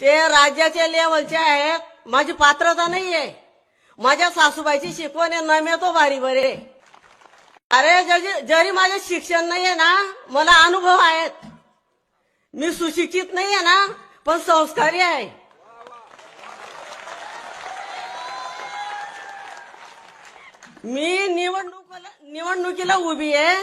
ते राज्याच्या लेवलचे आहेत माझी पात्रता नाहीये. माझ्या सासूबाईची शिकवण आहे. नमे तो भारी बरे. अरे जरी जरी माझे शिक्षण नाहीये ना मला अनुभव आहेत. मी सुशिक्षित नाहीये ना पण संस्कारी आहे. मी निवडणूक निवडणुकीला उभी आहे.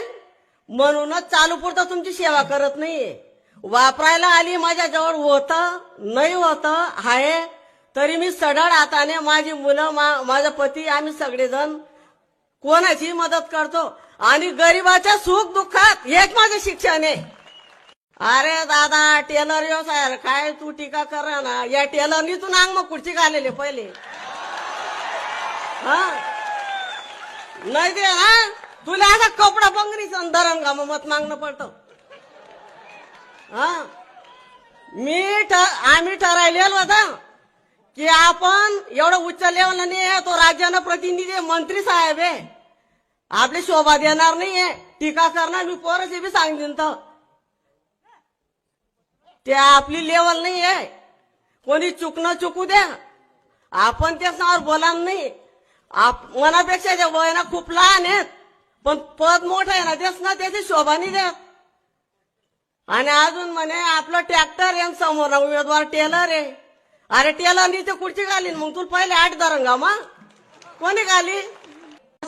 म्हणूनच चालू पुरता तुमची सेवा करत नाहीये. वापरायला आली माझ्याजवळ होतं होत नाही होत आहे. तरी मी सडळ हाताने माझी मुलं मा- माझा पती आम्ही सगळेजण कोणाची मदत करतो. आणि गरिबाच्या सुख दुःखात हेच माझं शिक्षण आहे. अरे दादा टेलर व्यवसाय काय तू टीका कर ना. या टेलरनी तू नांग मग कुर्ची घालेले पहिले. हा? नाही दे ना तुला असा कपडा पंगरीचं धरण का मग मत मागणं पडतं. मी ठ- आम्ही ठरायलेलं होतं की आपण एवढं उच्च लेवल नाही आहे, तो राज्यानं प्रतिनिधी मंत्री साहेब आहे. आपली शोभा देणार नाहीये टीका करणार मी पोराचे बी सांगेन तर. ते आपली लेवल नाही आहे. कोणी चुकणं चुकू द्या. आपण त्याच नावावर बोला नाही. आप मनापेक्षा त्या वयना खूप लहान आहेत. पण पद मोठं आहे ना तेच ना त्याची शोभा नाही द्या आणि अजून म्हणे आपलं ट्रॅक्टर आहे समोर उमेदवार टेलर आहे. अरे टेलरनी ते खुर्ची घालीन मग तुला पहिले आठ दरंगा मग? कोणी घाली?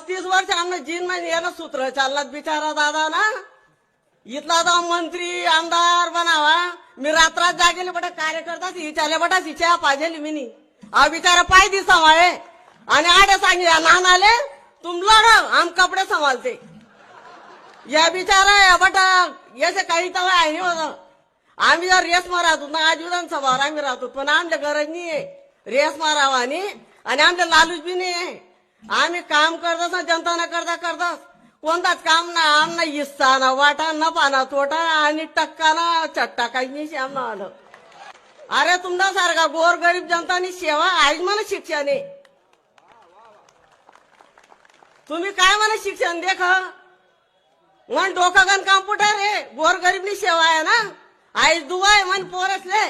तीस वर्ष आमनं जीन म्हणजे यानं सूत्र चाललात बिचारा दादा ना. इथला तो मंत्री आमदार बनावा मी रात्रात जागेले बटा कार्यकर्ताच हिचाले बटा हिच्या पाजेली मी हा बिचारा पाय दी आणि आडे सांगे नानाले तुम लढ आम कपडे संभालते. या बिचारा या बटा याचे काही तवा आहे होतं आम्ही जर रेस राहतो ना आज विधानसभावर आम्ही राहतो पण आमच्या गरज नाही रेस मारावा आणि आणि आमच्या लालूच बी नाही आहे. आम्ही काम करतात ना जनता ना करता करतात कोणताच काम ना आम ना हिस्सा ना वाटा न पाना तोटा आणि टक्का ना चट्टा काही नाही श्याम आलं अरे तुमचा सारखा गोर गरीब जनतानी सेवा आहेच मला शिक्षण आहे तुम्ही काय मला शिक्षण देख? मन डोकं गण कॉम्प्युटर आहे गोर गरीबनी सेवा आहे ना. आईच दुवा आहे मन पोरसले.